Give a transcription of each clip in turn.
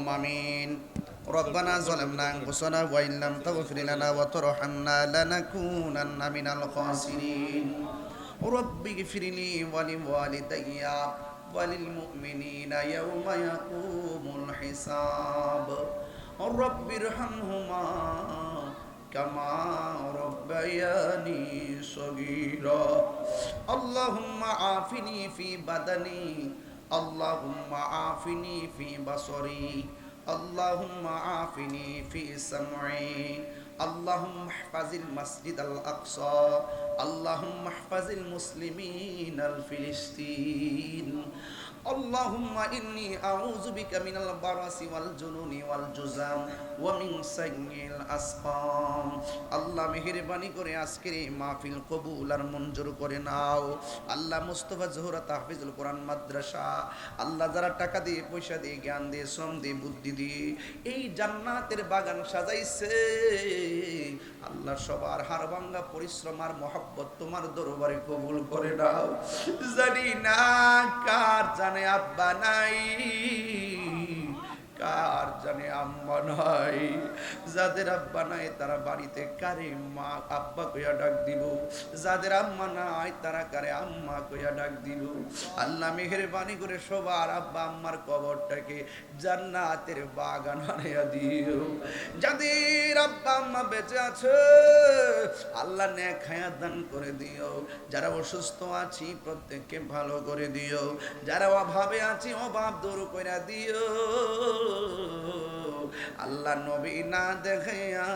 اللهم آمين ربنا ظلمنا أنفسنا وإن لم تغفر لنا وترحمنا لنكونن من الخاسرين رب اغفر لي ولوالدي وللمؤمنين يوم يقوم الحساب رب ارحمهما كما ربياني صغيرا اللهم عافني في بدني اللهم عافني في بصري اللهم عافني في سمعي اللهم احفظ المسجد الأقصى اللهم احفظ المسلمين الفلسطين اللهم إني أعوذ بك من البرص والجنون والجزام ومن سيء الأسقام আল্লাহ মেহেরবানি করে আজকের এই মাহফিল কবুল আর মঞ্জুর করে নাও আল্লাহ মুস্তফা জোহরা তাহফিজুল কোরআন মাদ্রাসা আল্লাহ যারা টাকা দিয়ে পয়সা দিয়ে জ্ঞান দিয়ে শ্রম দিয়ে বুদ্ধি দিয়ে এই জান্নাতের বাগান সাজাইছে আল্লাহ সবার হার ভাঙ্গা পরিশ্রম আর মহাব্বত তোমার দরবারে কবুল করে নাও। জানি না কার জানে আব্বা নাই। কার জানে আম্মা নাই? যাদের আব্বা নাই, তারা বাড়িতে কারে মা, আব্বা কইয়া ডাক দিব যাদের আম্মা নাই, তারা কারে আম্মা কইয়া ডাক দিব আল্লাহ মেহেরবানি করে সবার আব্বা আম্মার কবরটাকে জান্নাতের বাগান আনিয়া দিও যাদের আব্বা আম্মা বেঁচে আছে, আল্লাহ নে খায়া দান করে দিও। যারা অসুস্থ আছি, প্রত্যেককে ভালো করে দিও। যারা অভাবে আছি, অভাব দূর করে দিও। আল্লাহ নবী না দেখাইয়া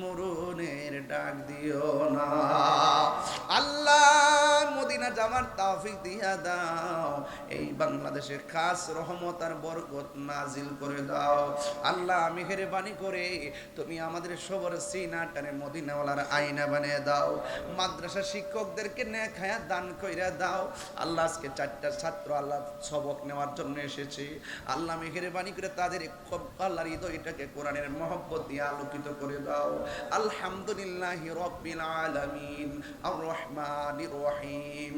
মরুনের ডাক দিও না। আল্লাহ দিয়া দাও। এই বাংলাদেশে খাস রহমত আর বরকত নাজিল করে দাও। আল্লাহ করে তুমি আমাদের মদিনাওয়ালার বানিয়ে দাও। মাদ্রাসা শিক্ষকদেরকে দান কইরা দাও। আল্লাহ, আজকে চারটা ছাত্র আল্লাহ সবক নেওয়ার জন্য এসেছে। আল্লাহ মেহেরবানি করে তাদের আল্লাহর হৃদয়টাকে কোরআনের মহব্বত দিয়ে আলোকিত করে দাও। আলহামদুলিল্লাহ রব্বিল রহিম।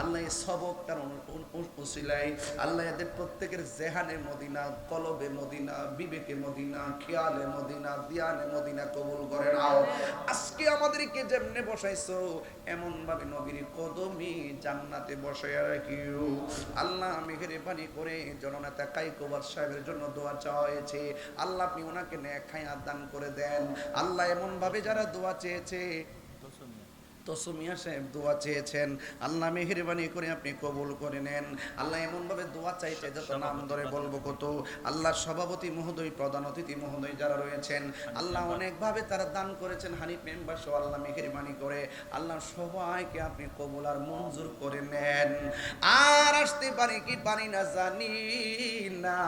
আল্লাহ এই সবকটার উসিলাই আল্লাহ এদের প্রত্যেকের জেহানে মদিনা, কলবে মদিনা, বিবেকে মদিনা, খেয়ালে মদিনা, দিয়ানে মদিনা কবুল করে নাও। আজকে আমাদেরকে যেমনে বসাইছো এমন ভাবে নবীর কদমি জান্নাতে বসাইয়া রাখিও। আল্লাহ মেঘেরে পানি করে জননেতা কাইকোবার সাহেবের জন্য দোয়া চাওয়া হয়েছে আল্লাহ আপনি ওনাকে ন্যায় খায়া দান করে দেন। আল্লাহ এমন ভাবে যারা দোয়া চেয়েছে তসমিয়া সাহেব দোয়া চেয়েছেন। আল্লাহ মেহরবানি করে আপনি কবুল করে নেন। আল্লাহ এমনভাবে দোয়া চাইছে যত নাম ধরে বলব কত। আল্লাহর সভাপতি মহোদয় প্রধান অতিথি মহোদয় যারা রয়েছেন আল্লাহ অনেকভাবে তারা দান করেছেন হানিফ মেম্বার সহ আল্লাহ মেহরবানি করে। আল্লাহ সবাইকে আপনি কবুল আর মঞ্জুর করে নেন। আর আসতে পারি কি পারি না জানি না।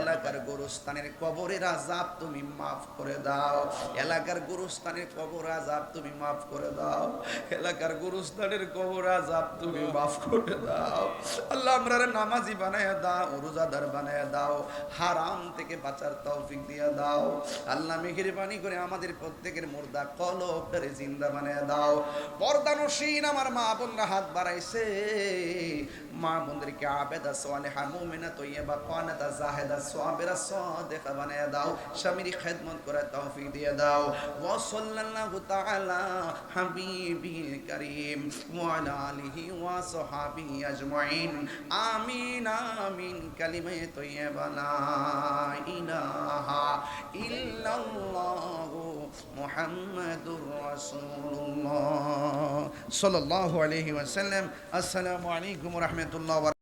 এলাকার গোরস্থানের কবরের আজাব তুমি মাফ করে দাও। এলাকার গোরস্থানের কবর আজাব তুমি মাফ করে দাও। এলাকার গুরুস্থানের কবর আজাব তুমি মাফ করে দাও। আল্লাহ আমরা নামাজি বানায় দাও, রোজাদার বানায় দাও, হারাম থেকে বাঁচার তৌফিক দিয়ে দাও। আল্লাহ মেহেরবানি করে আমাদের প্রত্যেকের মুর্দা কলবটারে জিন্দা বানায় দাও। পর্দানসীন আমার মা বোনরা হাত বাড়াইছে। মা বোনদেরকে আবেদা সোয়ালেহা, মুমিনা, তৈয়বা কানাতা জাহেদা সাবিরা সাদিকা বানায় দাও। স্বামীর খেদমত করে তৌফিক দিয়ে দাও। ওয়া সাল্লাল্লাহু তাআলা হাবিবিল করিম ওয়া আলা আলিহি ওয়া সাহাবি আজমাইন আমিন আমিন কালিমে তৈয়বা লা ইলাহা ইল্লাল্লাহ মুহাম্মাদুর রাসূলুল্লাহ সাল্লাল্লাহু আলাইহি ওয়াসাল্লাম আসসালামু আলাইকুম ওয়া রাহমাতুল্লাহ